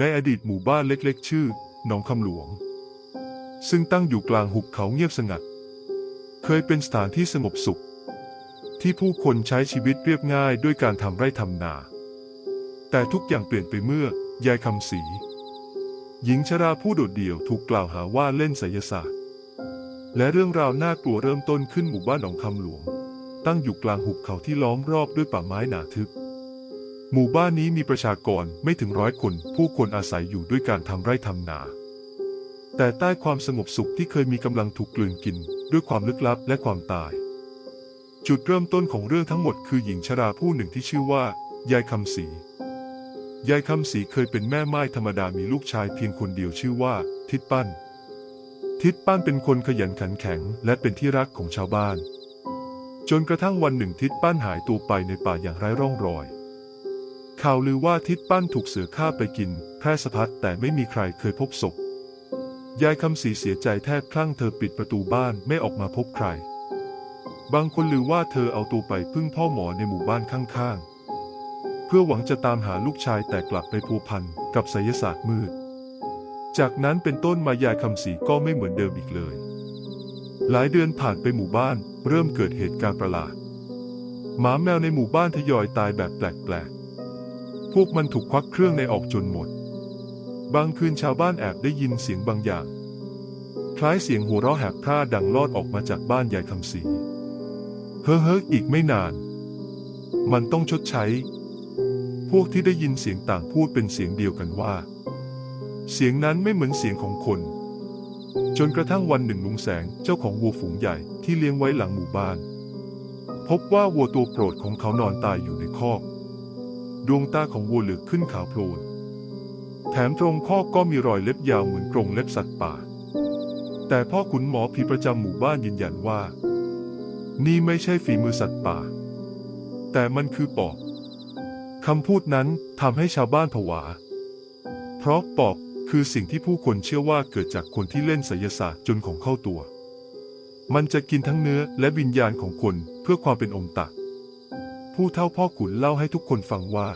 ในอดีตหมู่บ้านเล็กๆ ชื่อหนองคำหลวง ซึ่งตั้งอยู่กลางหุบเขาเงียบสงัด เคยเป็นสถานที่สงบสุข ที่ผู้คนใช้ชีวิตเรียบง่ายด้วยการทำไร่ทำนา แต่ทุกอย่างเปลี่ยนไปเมื่อยายคำศรีหญิงชราผู้โดดเดี่ยวถูกกล่าวหาว่าเล่นไสยศาสตร์ และเรื่องราวน่ากลัวเริ่มต้นขึ้นหมู่บ้านหนองคำหลวง ตั้งอยู่กลางหุบเขาที่ล้อมรอบด้วยป่าไม้หนาทึบ หมู่บ้านนี้มีประชากรไม่ถึงร้อยคน ผู้คนอาศัยอยู่ด้วยการทำไร่ทำนา แต่ใต้ความสงบสุขที่เคยมีกำลังถูกกลืนกิน ด้วยความลึกลับและความตาย จุดเริ่มต้นของเรื่องทั้งหมดคือหญิงชราผู้หนึ่งที่ชื่อว่า ยายคำศรียายคำศรีเคยเป็นแม่ไม้ธรรมดามีลูกชายเพียงคนเดียวชื่อว่า ทิดปั้น ทิดปั้นเป็นคนขยันขันแข็ง และเป็นที่รักของชาวบ้าน จนกระทั่งวันหนึ่งทิดปั้นหายตัวไปในป่าอย่างไร้ร่องรอย ข่าวลือว่าทิดปั้นถูกเสือฆ่าไปกิน แพร่สะพัดแต่ไม่มีใครเคยพบศพ ยายคำศรีเสียใจแทบคลั่งเธอปิดประตูบ้านไม่ออกมาพบใคร บางคนลือว่าเธอเอาตัวไปพึ่งพ่อหมอในหมู่บ้านข้างๆ เพื่อหวังจะตามหาลูกชายแต่กลับไปพัวพันกับไสยศาสตร์มืด จากนั้นเป็นต้นมายายคำศรีก็ไม่เหมือนเดิมอีกเลย หลายเดือนผ่านไปหมู่บ้าน เริ่มเกิดเหตุการณ์ประหลาดหมาแมวในหมู่บ้านทยอยตายแบบแปลกๆ วกมันถูกควักเครื่องในออกจนหมด บางคืนชาวบ้านแอบได้ยินเสียงบางอย่าง คล้ายเสียงหัวเราะแหบพร่าดังลอดออกมาจากบ้านยายคำศรีเฮ้อเฮ้ออีกไม่นาน มันต้องชดใช้ พวกที่ได้ยินเสียงต่างพูดเป็นเสียงเดียวกันว่า เสียงนั้นไม่เหมือนเสียงของคน จนกระทั่งวันหนึ่งลุงแสงเจ้าของวัวฝูงใหญ่ที่เลี้ยงไว้หลังหมู่บ้าน พบว่าวัวตัวโปรดของเขานอนตายอยู่ในคอก ดวงตาของวัวเหลือกขึ้นขาวโพลน แถมตรงคอก็มีรอยเล็บยาวเหมือนกรงเล็บสัตว์ป่า แต่พ่อขุนหมอผีประจำหมู่บ้านยืนยันว่า นี่ไม่ใช่ฝีมือสัตว์ป่า แต่มันคือปอบคำพูดนั้นทำให้ชาวบ้านผวา เพราะปอบคือสิ่งที่ผู้คนเชื่อว่าเกิดจากคนที่เล่นไสยศาสตร์จนของเข้าตัว มันจะกินทั้งเนื้อและวิญญาณของคนเพื่อความเป็นอมตะ ผู้เท่าพ่อขุนเล่าให้ทุกคนฟังว่า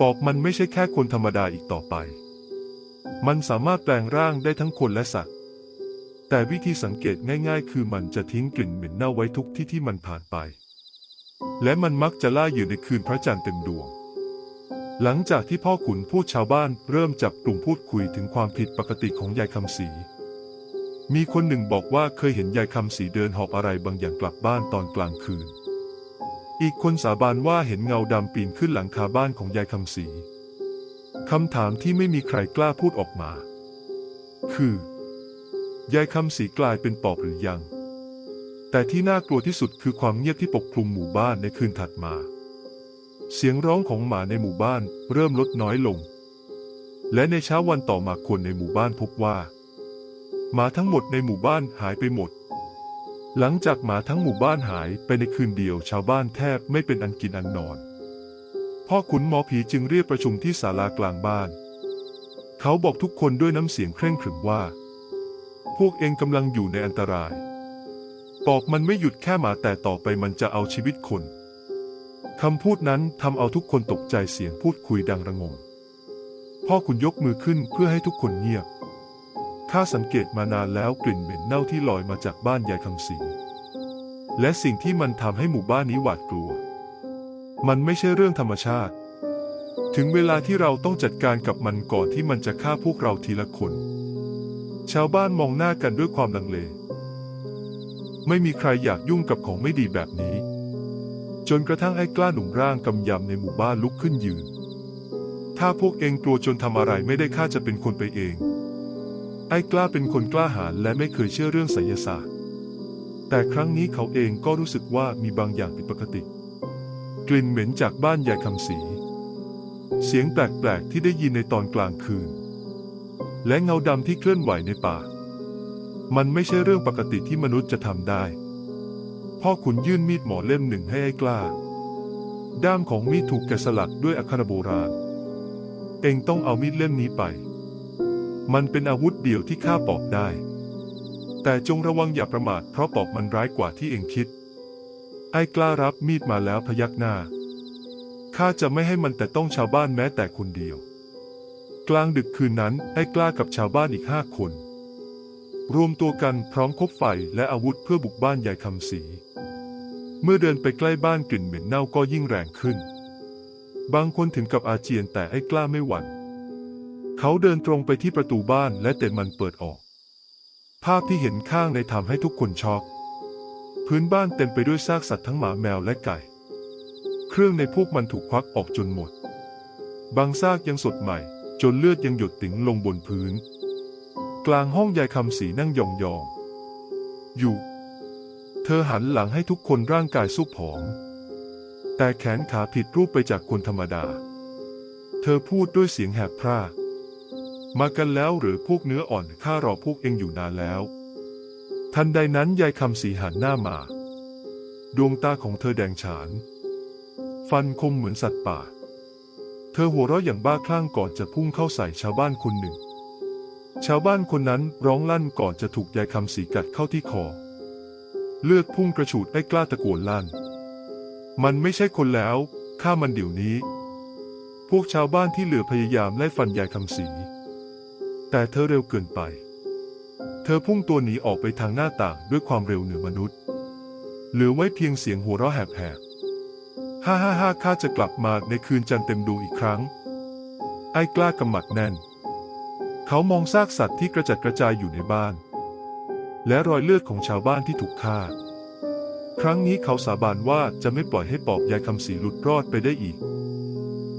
ปอบมันไม่ใช่แค่คนธรรมดาอีกต่อไป มันสามารถแปลงร่างได้ทั้งคนและสัตว์ แต่วิธีสังเกตง่ายๆ คือมันจะทิ้งกลิ่นเหม็นเน่าไว้ทุกที่ที่มันผ่านไป และมันมักจะล่าอยู่ในคืนพระจันทร์เต็มดวง หลังจากที่พ่อขุนพูดชาวบ้านเริ่มจับกลุ่มพูดคุยถึงความผิดปกติของยายคำศรีมีคนหนึ่งบอกว่าเคยเห็นยายคำศรีเดินหอบอะไรบางอย่างกลับบ้านตอนกลางคืน อีกคนสาบานว่าเห็นเงาดำปีนขึ้นหลังคาบ้านของยายคำศรีคำถามที่ไม่มีใครกล้าพูดออกมา คือ ยายคำศรีกลายเป็นปอบหรือยัง แต่ที่น่ากลัวที่สุดคือความเงียบที่ปกคลุมหมู่บ้านในคืนถัดมา เสียงร้องของหมาในหมู่บ้านเริ่มลดน้อยลง และในเช้าวันต่อมาคนในหมู่บ้านพบว่าหมาทั้งหมดในหมู่บ้านหายไปหมด หลังจากหมาทั้งหมู่บ้านหายไปในคืนเดียวชาวบ้านแทบไม่เป็นอันกินอันนอน พ่อขุนหมอผีจึงเรียกประชุมที่ศาลากลางบ้าน เขาบอกทุกคนด้วยน้ำเสียงเคร่งขรึมว่า พวกเองกำลังอยู่ในอันตรายปอบมันไม่หยุดแค่หมาแต่ต่อไปมันจะเอาชีวิตคนคำพูดนั้นทำเอาทุกคนตกใจเสียงพูดคุยดังระงม พ่อขุนยกมือขึ้นเพื่อให้ทุกคนเงียบ ข้าสังเกตมานานแล้วกลิ่นเหม็นเน่าที่ลอยมาจากบ้านยายคำศรีและสิ่งที่มันทำให้หมู่บ้านนี้หวาดกลัว มันไม่ใช่เรื่องธรรมชาติ ถึงเวลาที่เราต้องจัดการกับมันก่อนที่มันจะฆ่าพวกเราทีละคน ชาวบ้านมองหน้ากันด้วยความลังเล ไม่มีใครอยากยุ่งกับของไม่ดีแบบนี้ จนกระทั่งไอ้กล้าหนุ่มร่างกำยำในหมู่บ้านลุกขึ้นยืน ถ้าพวกเองกลัวจนทำอะไรไม่ได้ข้าจะเป็นคนไปเอง ไอ้กล้าเป็นคนกล้าหาญและไม่เคยเชื่อเรื่องไสยศาสตร์ แต่ครั้งนี้เขาเองก็รู้สึกว่ามีบางอย่างผิดปกติ กลิ่นเหม็นจากบ้านยายคำศรีเสียงแปลก ๆ ที่ได้ยินในตอนกลางคืน และเงาดำที่เคลื่อนไหวในป่า มันไม่ใช่เรื่องปกติที่มนุษย์จะทำได้ พ่อขุนยื่นมีดหมอเล่มหนึ่งให้ไอ้กล้า ด้ามของมีดถูกแกะสลักด้วยอักขรโบราณ เองต้องเอามีดเล่มนี้ไป มันเป็นอาวุธเดียวที่ฆ่าปอบได้ แต่จงระวังอย่าประมาทเพราะปอบมันร้ายกว่าที่เองคิด ไอ้กล้ารับมีดมาแล้วพยักหน้า ข้าจะไม่ให้มันแต่ต้องชาวบ้านแม้แต่คนเดียว กลางดึกคืนนั้นไอ้กล้ากับชาวบ้านอีกห้าคน รวมตัวกันพร้อมคบไฟและอาวุธเพื่อบุกบ้านยายคำศรีเมื่อเดินไปใกล้บ้านกลิ่นเหม็นเน่าก็ยิ่งแรงขึ้น บางคนถึงกับอาเจียนแต่ไอ้กล้าไม่หวั่น เขาเดินตรงไปที่ประตูบ้านและเตะมันเปิดออก ภาพที่เห็นข้างในทำให้ทุกคนช็อก พื้นบ้านเต็มไปด้วยซากสัตว์ทั้งหมาแมวและไก่ เครื่องในพวกมันถูกควักออกจนหมด บางซากยังสดใหม่ จนเลือดยังหยดติ๋งลงบนพื้น กลางห้องยายคำสีนั่งยองๆอยู่ เธอหันหลังให้ทุกคนร่างกายสู้ผอม แต่แขนขาผิดรูปไปจากคนธรรมดา เธอพูดด้วยเสียงแหบพร่า มากันแล้วหรือพวกเนื้ออ่อนข้ารอพวกเองอยู่นานแล้ว ทันใดนั้นยายคำสีหันหน้ามา ดวงตาของเธอแดงฉาน ฟันคมเหมือนสัตว์ป่า เธอหัวเราะอย่างบ้าคลั่งก่อนจะพุ่งเข้าใส่ชาวบ้านคนหนึ่ง ชาวบ้านคนนั้นร้องลั่นก่อนจะถูกยายคำสีกัดเข้าที่คอ เลือดพุ่งกระฉูดไอ้กล้าตะโกนลั่น มันไม่ใช่คนแล้วฆ่ามันเดี๋ยวนี้ พวกชาวบ้านที่เหลือพยายามไล่ฟันยายคำสี แต่เธอเร็วเกินไป เธอพุ่งตัวหนีออกไปทางหน้าต่างด้วยความเร็วเหนือมนุษย์ เหลือไว้เพียงเสียงหัวเราะแหบๆฮ่าฮ่าฮ่าข้าจะกลับมาในคืนจันทร์เต็มดวงอีกครั้ง ไอ้กล้ากำมัดแน่น เขามองซากสัตว์ที่กระจัดกระจายอยู่ในบ้าน และรอยเลือดของชาวบ้านที่ถูกฆ่า ครั้งนี้เขาสาบานว่าจะไม่ปล่อยให้ปอบยายคำศรีหลุดรอดไปได้อีก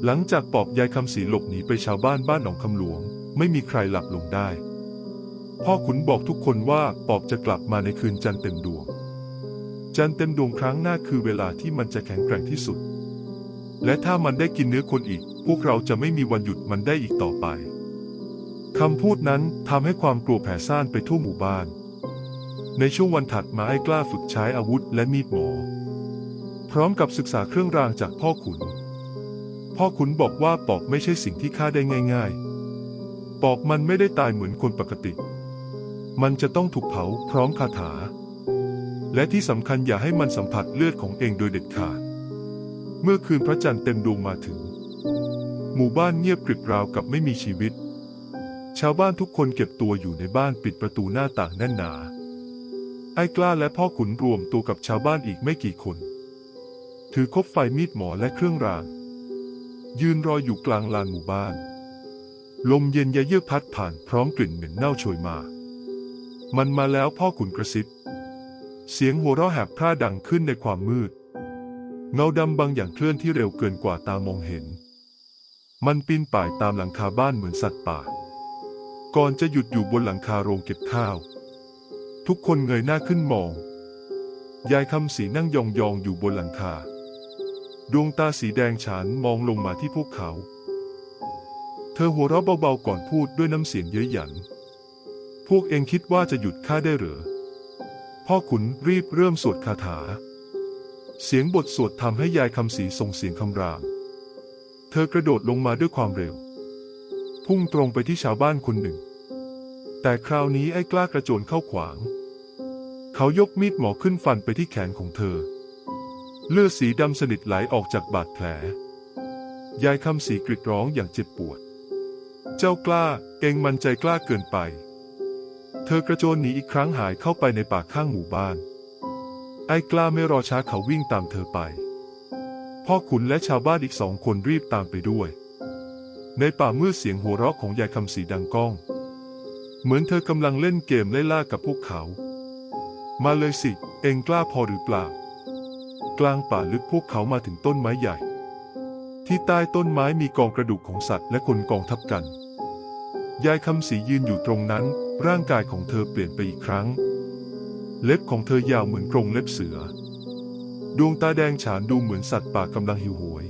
หลังจากปอบยายคำศรีหลบหนีไปชาวบ้านบ้านหนองคำหลวง ไม่มีใครหลับลงได้ พ่อขุนบอกทุกคนว่าปอบจะกลับมาในคืนจันทร์เต็มดวง จันทร์เต็มดวงครั้งหน้าคือเวลาที่มันจะแข็งแกร่งที่สุด และถ้ามันได้กินเนื้อคนอีก พวกเราจะไม่มีวันหยุดมันได้อีกต่อไปคำพูดนั้นทำให้ความกลัวแผ่ซ่านไปทั่วหมู่บ้าน ในช่วงวันถัดมาไอ้กล้าฝึกใช้อาวุธและมีดหมอ พร้อมกับศึกษาเครื่องรางจากพ่อขุน พ่อขุนบอกว่าปอบไม่ใช่สิ่งที่ฆ่าได้ง่ายๆ ปอบมันไม่ได้ตายเหมือนคนปกติ มันจะต้องถูกเผาพร้อมคาถา และที่สำคัญอย่าให้มันสัมผัสเลือดของเองโดยเด็ดขาด เมื่อคืนพระจันทร์เต็มดวงมาถึง หมู่บ้านเงียบกริบราวกับไม่มีชีวิต ชาวบ้านทุกคนเก็บตัวอยู่ในบ้านปิดประตูหน้าต่างแน่นหนา ไอ้กล้าและพ่อขุนรวมตัวกับชาวบ้านอีกไม่กี่คน ถือคบไฟมีดหมอและเครื่องราง ยืนรออยู่กลางลานหมู่บ้าน ลมเย็นยะเยือกพัดผ่านพร้อมกลิ่นเหม็นเน่าโชยมา มันมาแล้วพ่อขุนกระซิบ เสียงหัวเราะแหบพร่าดังขึ้นในความมืด เงาดำบางอย่างเคลื่อนที่เร็วเกินกว่าตามองเห็น มันปีนป่ายตามหลังคาบ้านเหมือนสัตว์ป่า ก่อนจะหยุดอยู่บนหลังคาโรงเก็บข้าว ทุกคนเงยหน้าขึ้นมอง ยายคำสีนั่งยองๆอยู่บนหลังคา ดวงตาสีแดงฉานมองลงมาที่พวกเขา เธอหัวเราะเบาๆก่อนพูดด้วยน้ำเสียงเย้ยหยัน พวกเองคิดว่าจะหยุดข้าได้หรือ พ่อขุนรีบเริ่มสวดคาถา เสียงบทสวดทำให้ยายคำสีส่งเสียงคำราม เธอกระโดดลงมาด้วยความเร็ว พุ่งตรงไปที่ชาวบ้านคนหนึ่ง แต่คราวนี้ไอ้กล้ากระโจนเข้าขวาง เขายกมีดหมอขึ้นฟันไปที่แขนของเธอ เลือดสีดำสนิทไหลออกจากบาดแผลยายคำสีกรีดร้องอย่างเจ็บปวด เจ้ากล้า เองมันใจกล้าเกินไป เธอกระโจนหนีอีกครั้งหายเข้าไปในป่าข้างหมู่บ้าน ไอ้กล้าไม่รอช้าเขาวิ่งตามเธอไป พ่อขุนและชาวบ้านอีกสองคนรีบตามไปด้วย ในป่ามืดเสียงหัวเราะของยายคำสีดังก้อง เหมือนเธอกำลังเล่นเกมไล่ล่ากับพวกเขา มาเลยสิ เองกล้าพอหรือเปล่า กลางป่าลึกพวกเขามาถึงต้นไม้ใหญ่ ที่ใต้ต้นไม้มีกองกระดูกของสัตว์และคนกองทับกัน ยายคำสียืนอยู่ตรงนั้น ร่างกายของเธอเปลี่ยนไปอีกครั้ง เล็บของเธอยาวเหมือนกรงเล็บเสือ ดวงตาแดงฉานดูเหมือนสัตว์ป่ากำลังหิวโหย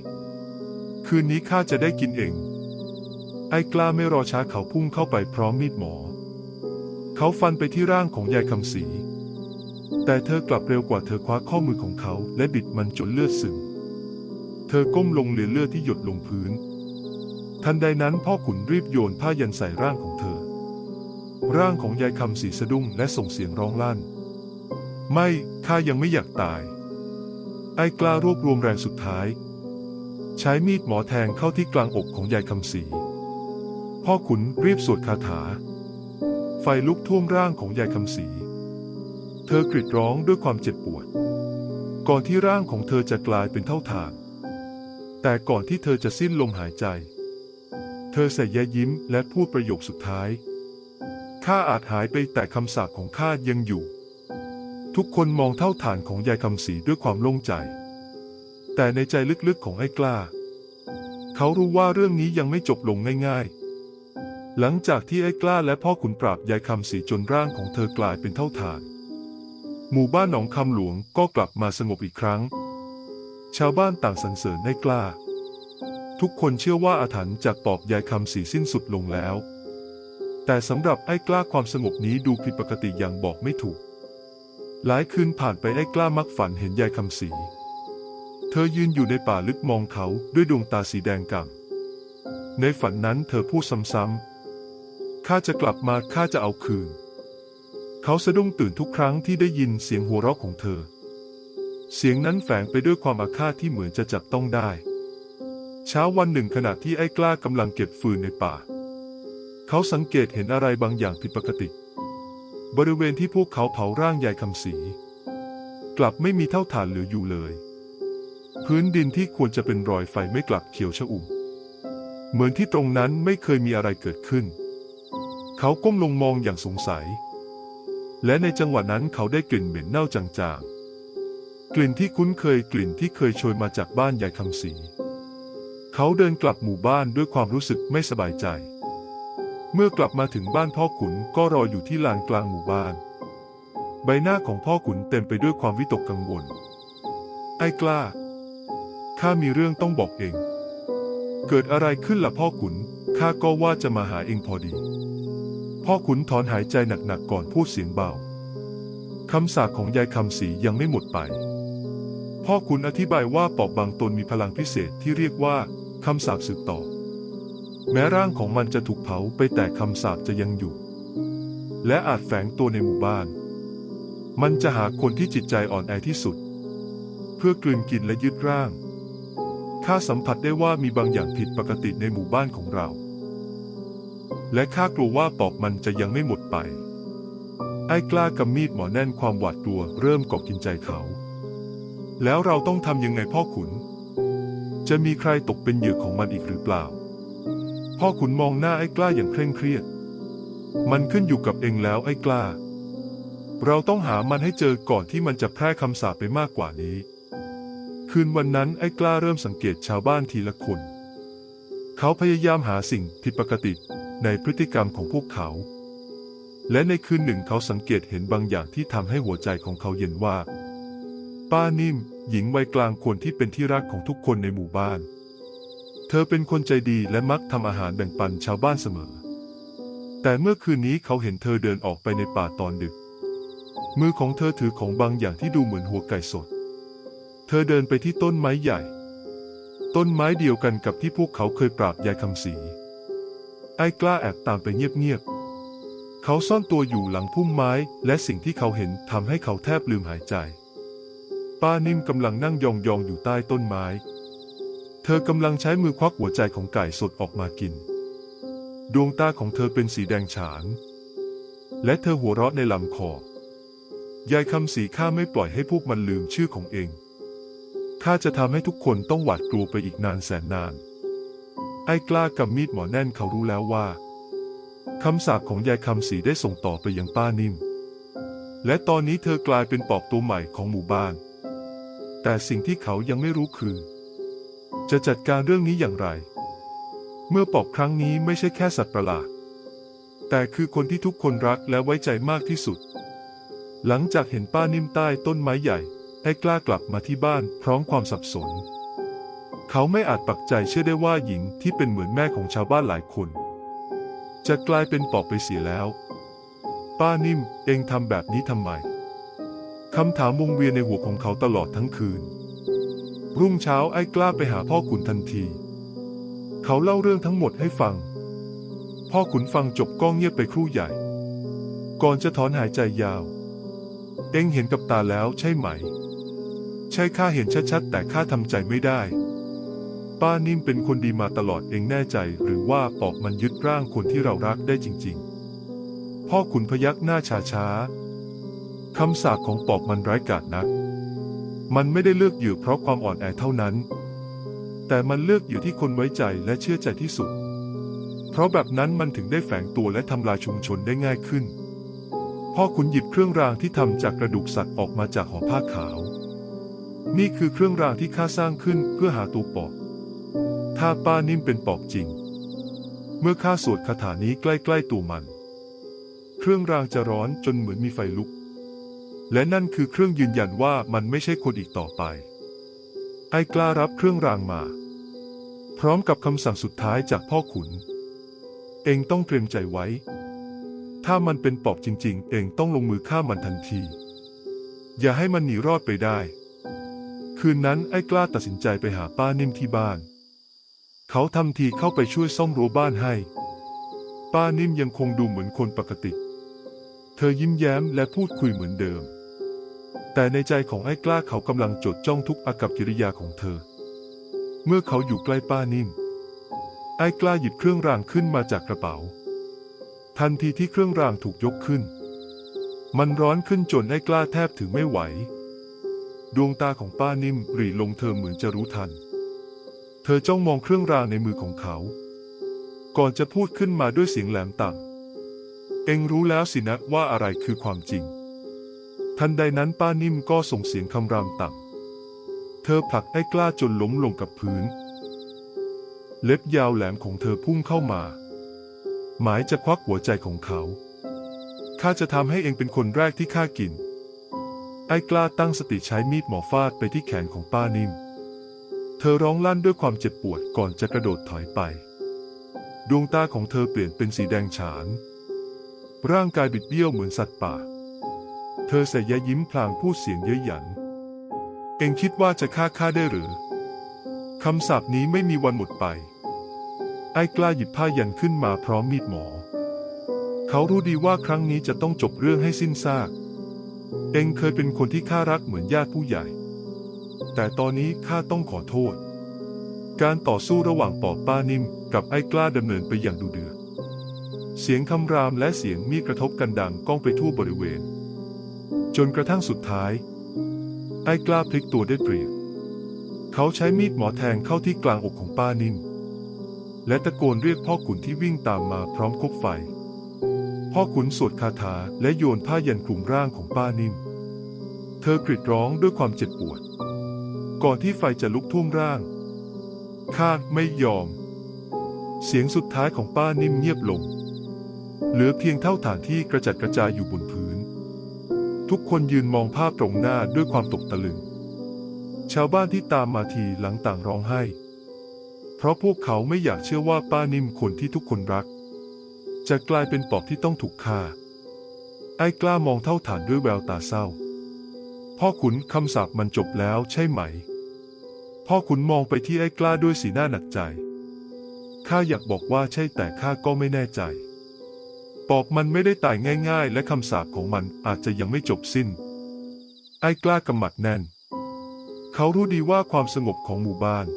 คืนนี้ข้าจะได้กินเอง ไอ้กล้าไม่รอช้าเขาพุ่งเข้าไปพร้อมมีดหมอ เขาฟันไปที่ร่างของยายคำสีแต่เธอกลับเร็วกว่าเธอคว้าข้อมือของเขาและบิดมันจนเลือดซึม อก้มลงเหลือเลือดที่หยดลงพื้น ทันใดนั้นพ่อขุนรีบโยนผ้ายันใส่ร่างของเธอ ร่างของยายคำสีสะดุ้งและส่งเสียงร้องลั่น ไม่ข้ายังไม่อยากตาย ไอ้กล้ารวบรวมแรงสุดท้าย ใช้มีดหมอแทงเข้าที่กลางอกของยายคำสีพ่อขุนรีบสวดคาถา ไฟลุกท่วมร่างของยายคำสีเธอกรีดร้องด้วยความเจ็บปวด ก่อนที่ร่างของเธอจะกลายเป็นเท่าฐาน แต่ก่อนที่เธอจะสิ้นลมหายใจ เธอใส่แย้ยิ้มและพูดประโยคสุดท้าย ข้าอาจหายไปแต่คำสาปของข้ายังอยู่ ทุกคนมองเท่าฐานของยายคำสีด้วยความโล่งใจ แต่ในใจลึกๆของไอ้กล้า เขารู้ว่าเรื่องนี้ยังไม่จบลงง่ายๆ หลังจากที่ไอ้กล้าและพ่อขุนปราบยายคำสีจนร่างของเธอกลายเป็นเท่าฐาน หมู่บ้านหนองคำหลวงก็กลับมาสงบอีกครั้ง ชาวบ้านต่างสรรเสริญไอ้กล้า ทุกคนเชื่อว่าอาถรรพ์จากปอบยายคำสีสิ้นสุดลงแล้ว แต่สำหรับไอ้กล้าความสงบนี้ดูผิดปกติอย่างบอกไม่ถูก หลายคืนผ่านไปไอ้กล้ามักฝันเห็นยายคำสี เธอยืนอยู่ในป่าลึกมองเขาด้วยดวงตาสีแดงก่ำในฝันนั้นเธอพูดซ้ำๆข้าจะกลับมาข้าจะเอาคืน เขาสะดุ้งตื่นทุกครั้งที่ได้ยินเสียงหัวเราะของเธอ เสียงนั้นแฝงไปด้วยความอาฆาตที่เหมือนจะจับต้องได้ เช้าวันหนึ่งขณะที่ไอ้กล้ากำลังเก็บฟืนในป่า เขาสังเกตเห็นอะไรบางอย่างผิดปกติ บริเวณที่พวกเขาเผาร่างยายคำสี กลับไม่มีเท่าฐานเหลืออยู่เลย พื้นดินที่ควรจะเป็นรอยไฟไม่กลับเขียวชอุ่ม เหมือนที่ตรงนั้นไม่เคยมีอะไรเกิดขึ้น เขาก้มลงมองอย่างสงสัย และในจังหวะนั้นเขาได้กลิ่นเหม็นเน่าจางๆ กลิ่นที่คุ้นเคยกลิ่นที่เคยโชยมาจากบ้านยายคำสีเขาเดินกลับหมู่บ้านด้วยความรู้สึกไม่สบายใจ เมื่อกลับมาถึงบ้านพ่อขุนก็รออยู่ที่ลานกลางหมู่บ้าน ใบหน้าของพ่อขุนเต็มไปด้วยความวิตกกังวล ไอ้กล้า ข้ามีเรื่องต้องบอกเอง เกิดอะไรขึ้นล่ะพ่อขุน ข้าก็ว่าจะมาหาเองพอดี พ่อขุนถอนหายใจหนักๆก่อนพูดเสียงเบา คำสาปของยายคำสียังไม่หมดไป พ่อขุนอธิบายว่าปอบบางตนมีพลังพิเศษที่เรียกว่าคำสาปสืบต่อ แม้ร่างของมันจะถูกเผาไปแต่คำสาปจะยังอยู่ และอาจแฝงตัวในหมู่บ้าน มันจะหาคนที่จิตใจอ่อนแอที่สุด เพื่อกลืนกินและยึดร่างข้าสัมผัสได้ว่ามีบางอย่างผิดปกติในหมู่บ้านของเรา และข้ากลัวว่าปอบมันจะยังไม่หมดไป ไอ้กล้ากำมีดหมอแน่นความหวาดกลัวเริ่มกอบกินใจเขา แล้วเราต้องทำยังไงพ่อขุน จะมีใครตกเป็นเหยื่อของมันอีกหรือเปล่า พ่อขุนมองหน้าไอ้กล้าอย่างเคร่งเครียด มันขึ้นอยู่กับเองแล้วไอ้กล้า เราต้องหามันให้เจอก่อนที่มันจะแพร่คำสาปไปมากกว่านี้ คืนวันนั้นไอ้กล้าเริ่มสังเกตชาวบ้านทีละคน เขาพยายามหาสิ่งผิดปกติในพฤติกรรมของพวกเขา และในคืนหนึ่งเขาสังเกตเห็นบางอย่างที่ทำให้หัวใจของเขาเย็นว่า ป้านิ่ม หญิงวัยกลางคนที่เป็นที่รักของทุกคนในหมู่บ้าน เธอเป็นคนใจดีและมักทำอาหารแบ่งปันชาวบ้านเสมอ แต่เมื่อคืนนี้เขาเห็นเธอเดินออกไปในป่าตอนดึก มือของเธอถือของบางอย่างที่ดูเหมือนหัวไก่สด เธอเดินไปที่ต้นไม้ใหญ่ ต้นไม้เดียวกันกับที่พวกเขาเคยปราบยายคำสีไอ้กล้าแอบตามไปเงียบๆ เขาซ่อนตัวอยู่หลังพุ่มไม้ และสิ่งที่เขาเห็นทำให้เขาแทบลืมหายใจ ป้านิ่มกำลังนั่งยองๆออยู่ใต้ต้นไม้ เธอกำลังใช้มือควักหัวใจของไก่สดออกมากิน ดวงตาของเธอเป็นสีแดงฉาน และเธอหัวเราะในลำคอ ยายคำสีข้าไม่ปล่อยให้พวกมันลืมชื่อของเอง ข้าจะทำให้ทุกคนต้องหวาดกลัวไปอีกนานแสนนาน ไอ้กล้ากำมีดหมอแน่นเขารู้แล้วว่าคำสาปของยายคำสีได้ส่งต่อไปยังป้านิ่มและตอนนี้เธอกลายเป็นปอบตัวใหม่ของหมู่บ้าน แต่สิ่งที่เขายังไม่รู้คือ จะจัดการเรื่องนี้อย่างไร เมื่อปอบครั้งนี้ไม่ใช่แค่สัตว์ประหลาด แต่คือคนที่ทุกคนรักและไว้ใจมากที่สุด หลังจากเห็นป้านิ่มใต้ต้นไม้ใหญ่ไอ้กล้ากลับมาที่บ้านพร้อมความสับสน เขาไม่อาจปักใจเชื่อได้ว่าหญิงที่เป็นเหมือนแม่ของชาวบ้านหลายคน จะกลายเป็นปอบไปเสียแล้ว ป้านิ่มเองทำแบบนี้ทำไม คำถามวงเวียนในหัวของเขาตลอดทั้งคืน รุ่งเช้าไอ้กล้าไปหาพ่อขุนทันที เขาเล่าเรื่องทั้งหมดให้ฟัง พ่อขุนฟังจบก็เงียบไปครู่ใหญ่ ก่อนจะถอนหายใจยาว เอ็งเห็นกับตาแล้วใช่ไหม ใช่ข้าเห็นชัดๆ แต่ข้าทำใจไม่ได้ ป้านิ่มเป็นคนดีมาตลอดเอ็งแน่ใจ หรือว่าปอบมันยึดร่างคนที่เรารักได้จริง ๆ พ่อขุนพยักหน้าช้าๆ คำสาปของปอบมันร้ายกาจนัก มันไม่ได้เลือกเหยื่เพราะความอ่อนแอเท่านั้น แต่มันเลือกเหยื่ที่คนไว้ใจและเชื่อใจที่สุด เพราะแบบนั้นมันถึงได้แฝงตัวและทำลายชุมชนได้ง่ายขึ้น พ่อขุนหยิบเครื่องรางที่ทำจากกระดูกสัตว์ออกมาจากห่อผ้าขาว นี่คือเครื่องรางที่ข้าสร้างขึ้นเพื่อหาตัวปอบ ถ้าป้านิ่มเป็นปอบจริง เมื่อข้าสวดคาถานี้ใกล้ๆตัวมัน เครื่องรางจะร้อนจนเหมือนมีไฟลุก และนั่นคือเครื่องยืนยันว่ามันไม่ใช่คนอีกต่อไป ไอ้กล้ารับเครื่องรางมา พร้อมกับคำสั่งสุดท้ายจากพ่อขุน เองต้องเตรียมใจไว้ ถ้ามันเป็นปอบจริง ๆ เองต้องลงมือฆ่ามันทันที อย่าให้มันหนีรอดไปได้ คืนนั้นไอ้กล้าตัดสินใจไปหาป้านิ่มที่บ้าน เขาทำทีเข้าไปช่วยซ่อมรั้วบ้านให้ ป้านิ่มยังคงดูเหมือนคนปกติเธอยิ้มแย้มและพูดคุยเหมือนเดิม แต่ในใจของไอ้กล้าเขากำลังจดจ้องทุกอากับกิริยาของเธอ เมื่อเขาอยู่ใกล้ป้านิ่ม ไอ้กล้าหยิบเครื่องรางขึ้นมาจากกระเป๋า ทันทีที่เครื่องรางถูกยกขึ้น มันร้อนขึ้นจนไอ้กล้าแทบถึงไม่ไหว ดวงตาของป้านิ่มหรี่ลงเธอเหมือนจะรู้ทัน เธอจ้องมองเครื่องรางในมือของเขา ก่อนจะพูดขึ้นมาด้วยเสียงแหลมต่ำเอ็งรู้แล้วสินะว่าอะไรคือความจริง ทันใดนั้นป้านิ่มก็ส่งเสียงคำรามต่ำ เธอผลักไอ้กล้าจนล้มลงกับพื้น เล็บยาวแหลมของเธอพุ่งเข้ามา หมายจะควักหัวใจของเขา ข้าจะทำให้เองเป็นคนแรกที่ข้ากิน ไอ้กล้าตั้งสติใช้มีดหมอฟาดไปที่แขนของป้านิ่ม เธอร้องลั่นด้วยความเจ็บปวดก่อนจะกระโดดถอยไป ดวงตาของเธอเปลี่ยนเป็นสีแดงฉาน ร่างกายบิดเบี้ยวเหมือนสัตว์ป่า อใส่ยยิ้มพลางพูดเสียงเย้ยหยัน เองคิดว่าจะฆ่าข้าได้หรือ คำสาปนี้ไม่มีวันหมดไป ไอ้กล้าหยิบผ้ายันขึ้นมาพร้อมมีดหมอ เขารู้ดีว่าครั้งนี้จะต้องจบเรื่องให้สิ้นซาก เองเคยเป็นคนที่ข้ารักเหมือนญาติผู้ใหญ่ แต่ตอนนี้ข้าต้องขอโทษ การต่อสู้ระหว่างปอบป้านิ่มกับไอ้กล้าดำเนินไปอย่างดุเดือด เสียงคำรามและเสียงมีดกระทบกันดังก้องไปทั่วบริเวณ จนกระทั่งสุดท้าย ไอ้กล้าพลิกตัวได้เปรียบเขาใช้มีดหมอแทงเข้าที่กลางอกของป้านิ่ม และตะโกนเรียกพ่อขุนที่วิ่งตามมาพร้อมคบไฟ พ่อขุนสวดคาถาและโยนผ้ายันคลุมร่างของป้านิ่ม เธอกรีดร้องด้วยความเจ็บปวด ก่อนที่ไฟจะลุกท่วมร่าง ข้าไม่ยอม เสียงสุดท้ายของป้านิ่มเงียบลง เหลือเพียงเท่าฐานที่กระจัดกระจายอยู่บนพื้น ทุกคนยืนมองภาพตรงหน้าด้วยความตกตะลึง ชาวบ้านที่ตามมาทีหลังต่างร้องไห้ เพราะพวกเขาไม่อยากเชื่อว่าป้านิ่มคนที่ทุกคนรัก จะกลายเป็นปอบที่ต้องถูกฆ่า ไอ้กล้ามองเท่าฐานด้วยแววตาเศร้า พ่อขุนคำสาปมันจบแล้วใช่ไหม พ่อขุนมองไปที่ไอ้กล้าด้วยสีหน้าหนักใจ ข้าอยากบอกว่าใช่แต่ข้าก็ไม่แน่ใจ อบมันไม่ได้ตายง่ายๆ และคำสาปของมันอาจจะยังไม่จบสิ้น ไอ้กล้ากำหมัดแน่น เขารู้ดีว่าความสงบของหมู่บ้าน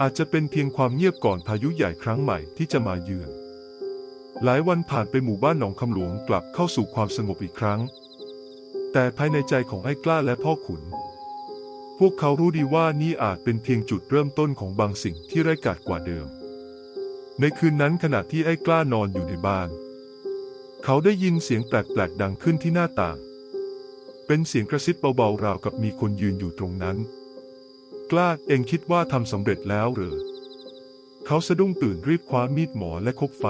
อาจจะเป็นเพียงความเงียบก่อนพายุใหญ่ครั้งใหม่ที่จะมาเยือน หลายวันผ่านไปหมู่บ้านหนองคำหลวงกลับเข้าสู่ความสงบอีกครั้ง แต่ภายในใจของไอ้กล้าและพ่อขุน พวกเขารู้ดีว่านี่อาจเป็นเพียงจุดเริ่มต้นของบางสิ่งที่ไร้ายกาจกว่าเดิมในคืนนั้นขณะที่ไอ้กล้านอนอยู่ในบ้าน เขาได้ยินเสียงแปลกๆดังขึ้นที่หน้าต่าง เป็นเสียงกระซิบเบาๆราวกับมีคนยืนอยู่ตรงนั้น กล้าเองคิดว่าทำสำเร็จแล้วเหรอเขาสะดุ้งตื่นรีบคว้ามีดหมอและคบไฟ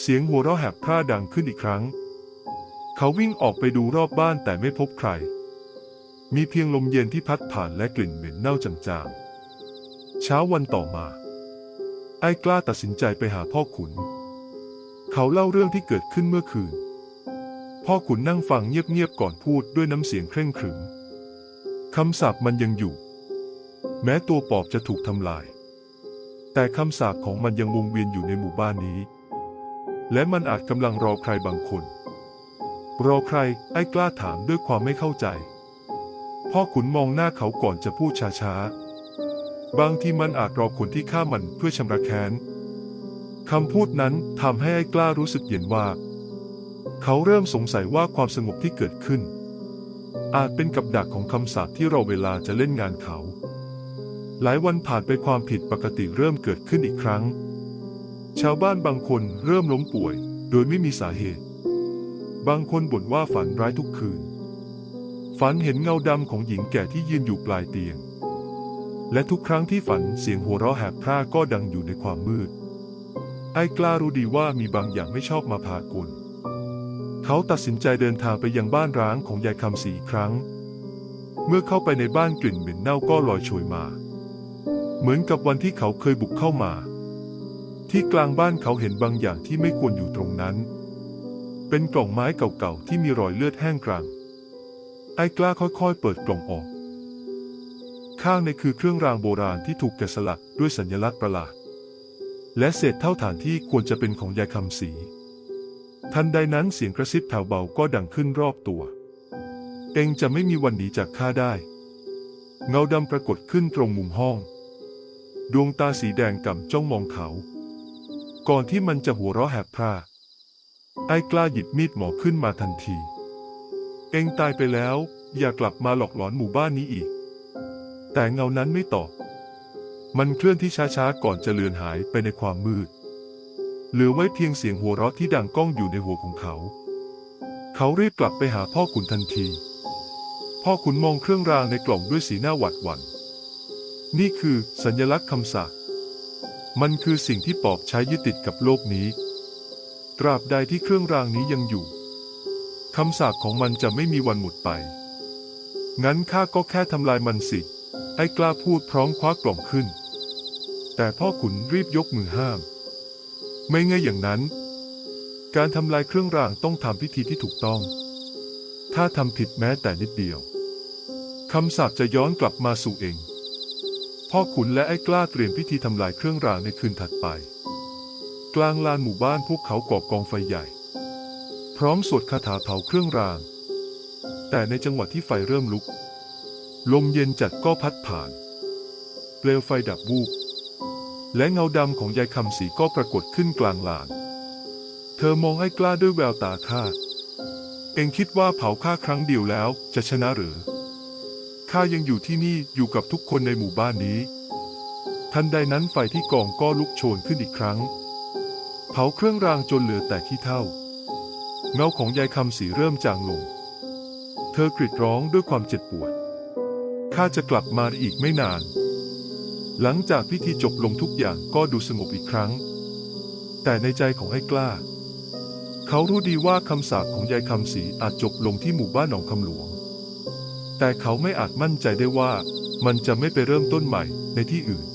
เสียงหัวเราะแหบพร่าดังขึ้นอีกครั้ง เขาวิ่งออกไปดูรอบบ้านแต่ไม่พบใคร มีเพียงลมเย็นที่พัดผ่านและกลิ่นเหม็นเน่าจางๆ เช้าวันต่อมา ไอ้กล้าตัดสินใจไปหาพ่อขุน เขาเล่าเรื่องที่เกิดขึ้นเมื่อคืน พ่อขุนนั่งฟังเงียบๆก่อนพูดด้วยน้ำเสียงเคร่งขรึมคำสาปมันยังอยู่ แม้ตัวปอบจะถูกทำลาย แต่คำสาปของมันยังวงเวียนอยู่ในหมู่บ้านนี้ และมันอาจกำลังรอใครบางคน รอใครไอ้กล้าถามด้วยความไม่เข้าใจ พ่อขุนมองหน้าเขาก่อนจะพูดช้าๆ บางทีมันอาจรอคนที่ฆ่ามันเพื่อชำระแค้น คำพูดนั้นทำให้ไอ้กล้ารู้สึกเย็นว่า เขาเริ่มสงสัยว่าความสงบที่เกิดขึ้น อาจเป็นกับดักของคำสาปที่เรอเวลาจะเล่นงานเขา หลายวันผ่านไปความผิดปกติเริ่มเกิดขึ้นอีกครั้ง ชาวบ้านบางคนเริ่มล้มป่วย โดยไม่มีสาเหตุ บางคนบ่นว่าฝันร้ายทุกคืน ฝันเห็นเงาดำของหญิงแก่ที่ยืนอยู่ปลายเตียง และทุกครั้งที่ฝันเสียงหัวเราะแหบพร่าก็ดังอยู่ในความมืด ไอ้กล้ารู้ดีว่ามีบางอย่างไม่ชอบมาพากลเขาตัดสินใจเดินทางไปยังบ้านร้างของยายคำศรีอีกครั้ง เมื่อเข้าไปในบ้านกลิ่นเหม็นเน่าก็ลอยโชยมา เหมือนกับวันที่เขาเคยบุกเข้ามา ที่กลางบ้านเขาเห็นบางอย่างที่ไม่ควรอยู่ตรงนั้น เป็นกล่องไม้เก่าๆที่มีรอยเลือดแห้งกรังไอ้กล้าค่อยๆ เปิดกล่องออก ข้างในคือเครื่องรางโบราณที่ถูกแกะสลักด้วยสัญลักษณ์ประหลาด และเศษเท่าฐานที่ควรจะเป็นของยายคำศรีทันใดนั้นเสียงกระซิบแผ่วเบาก็ดังขึ้นรอบตัว เองจะไม่มีวันหนีจากข้าได้ เงาดำปรากฏขึ้นตรงมุมห้อง ดวงตาสีแดงก่ำจ้องมองเขา ก่อนที่มันจะหัวเราะแหบพร่าไอ้กล้าหยิบมีดหมอขึ้นมาทันที เองตายไปแล้ว อย่ากลับมาหลอกหลอนหมู่บ้านนี้อีก แต่เงานั้นไม่ตอบ มันเคลื่อนที่ช้าๆ ก่อนจะเลือนหายไปในความมืด เหลือไว้เพียงเสียงหัวเราะที่ดังก้องอยู่ในหัวของเขา เขารีบกลับไปหาพ่อขุนทันที พ่อขุนมองเครื่องรางในกล่องด้วยสีหน้าหวาดหวัน่น นี่คือสัญลักษณ์คำสาปมันคือสิ่งที่ปอบใช้ยึดติดกับโลกนี้ ตราบใดที่เครื่องรางนี้ยังอยู่คำสาปของมันจะไม่มีวันหมดไป งั้นข้าก็แค่ทำลายมันสิ ไอ้กล้าพูดพร้อมคว้ากล่องขึ้น แต่พ่อขุนรีบยกมือห้าม ไม่ง่ายอย่างนั้น การทำลายเครื่องรางต้องทำพิธีที่ถูกต้อง ถ้าทำผิดแม้แต่นิดเดียวคำสาปจะย้อนกลับมาสู่เอง พ่อขุนและไอ้กล้าเตรียมพิธีทำลายเครื่องรางในคืนถัดไป กลางลานหมู่บ้านพวกเขาก่อกองไฟใหญ่ พร้อมสวดคาถาเผาเครื่องราง แต่ในจังหวะที่ไฟเริ่มลุก ลมเย็นจัดก็พัดผ่าน เปลวไฟดับวูบ และเงาดำของยายคำสีก็ปรากฏขึ้นกลางลาน เธอมองไอ้กล้าด้วยแววตาข้า เองคิดว่าเผาข้าครั้งเดียวแล้วจะชนะหรือ ข้ายังอยู่ที่นี่อยู่กับทุกคนในหมู่บ้านนี้ ทันใดนั้นไฟที่กองก็ลุกโชนขึ้นอีกครั้ง เผาเครื่องรางจนเหลือแต่ขี้เท่า เงาของยายคำสีเริ่มจางลง เธอกรีดร้องด้วยความเจ็บปวด ข้าจะกลับมาอีกไม่นาน หลังจากพิธีจบลงทุกอย่างก็ดูสงบอีกครั้ง แต่ในใจของไอ้กล้า เขารู้ดีว่าคำสาปของยายคำสีอาจจบลงที่หมู่บ้านหนองคำหลวง แต่เขาไม่อาจมั่นใจได้ว่ามันจะไม่ไปเริ่มต้นใหม่ในที่อื่น